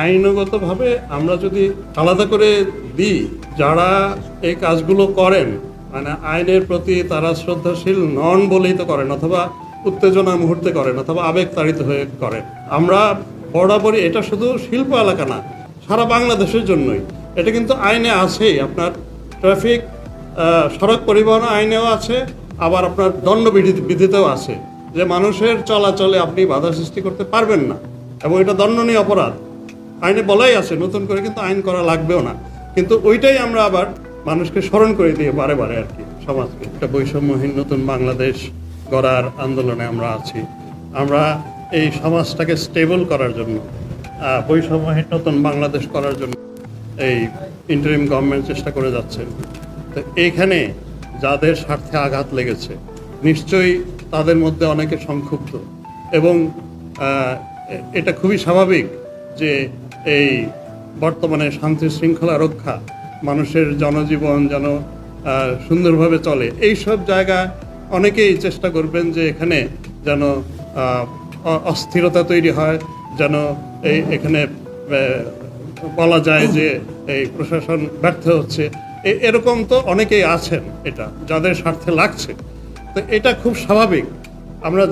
আইনগতভাবে আমরা যদি আলাদা করে দিই, যারা এই কাজগুলো করেন মানে আইনের প্রতি তারা শ্রদ্ধাশীল নন বলেই তো করেন, অথবা উত্তেজনা মুহূর্তে করেন, অথবা আবেগ তাড়িত হয়ে করেন। আমরা বরাবরই এটা শুধু শিল্প এলাকা না, সারা বাংলাদেশের জন্যই। এটা কিন্তু আইনে আছেই, আপনার ট্রাফিক সড়ক পরিবহন আইনেও আছে, আবার আপনার দণ্ডবিধি বিধিতেও আছে। যে মানুষের চলাচলে আপনি বাধা সৃষ্টি করতে পারবেন না, এবং এটা দণ্ডনীয় অপরাধ। আইনে বলাই আছে, নতুন করে কিন্তু আইন করা লাগবেও না। কিন্তু ওইটাই আমরা আবার মানুষকে স্মরণ করে দিয়ে বারে বারে আর কি, সমাজকে। একটা বৈষম্যহীন নতুন বাংলাদেশ গড়ার আন্দোলনে আমরা আছি। আমরা এই সমাজটাকে স্টেবল করার জন্য বৈষম্যহীন নতুন বাংলাদেশ করার জন্য এই ইন্টারিম গভর্নমেন্ট চেষ্টা করে যাচ্ছেন তো এইখানে যাদের স্বার্থে আঘাত লেগেছে, নিশ্চয়ই তাদের মধ্যে অনেকে সংক্ষুব্ধ। এবং এটা খুবই স্বাভাবিক যে এই বর্তমানে শান্তি শৃঙ্খলা রক্ষা মানুষের জনজীবন যেন সুন্দরভাবে চলে। এই সব জায়গা অনেকেই চেষ্টা করবেন যে এখানে যেন অস্থিরতা তৈরি হয়, যেন এই এখানে বলা যায় যে এই প্রশাসন ব্যর্থ হচ্ছে। এরকম তো অনেকেই আছেন এটা, যাদের স্বার্থে লাগছে। তো এটা খুব স্বাভাবিক। আমরা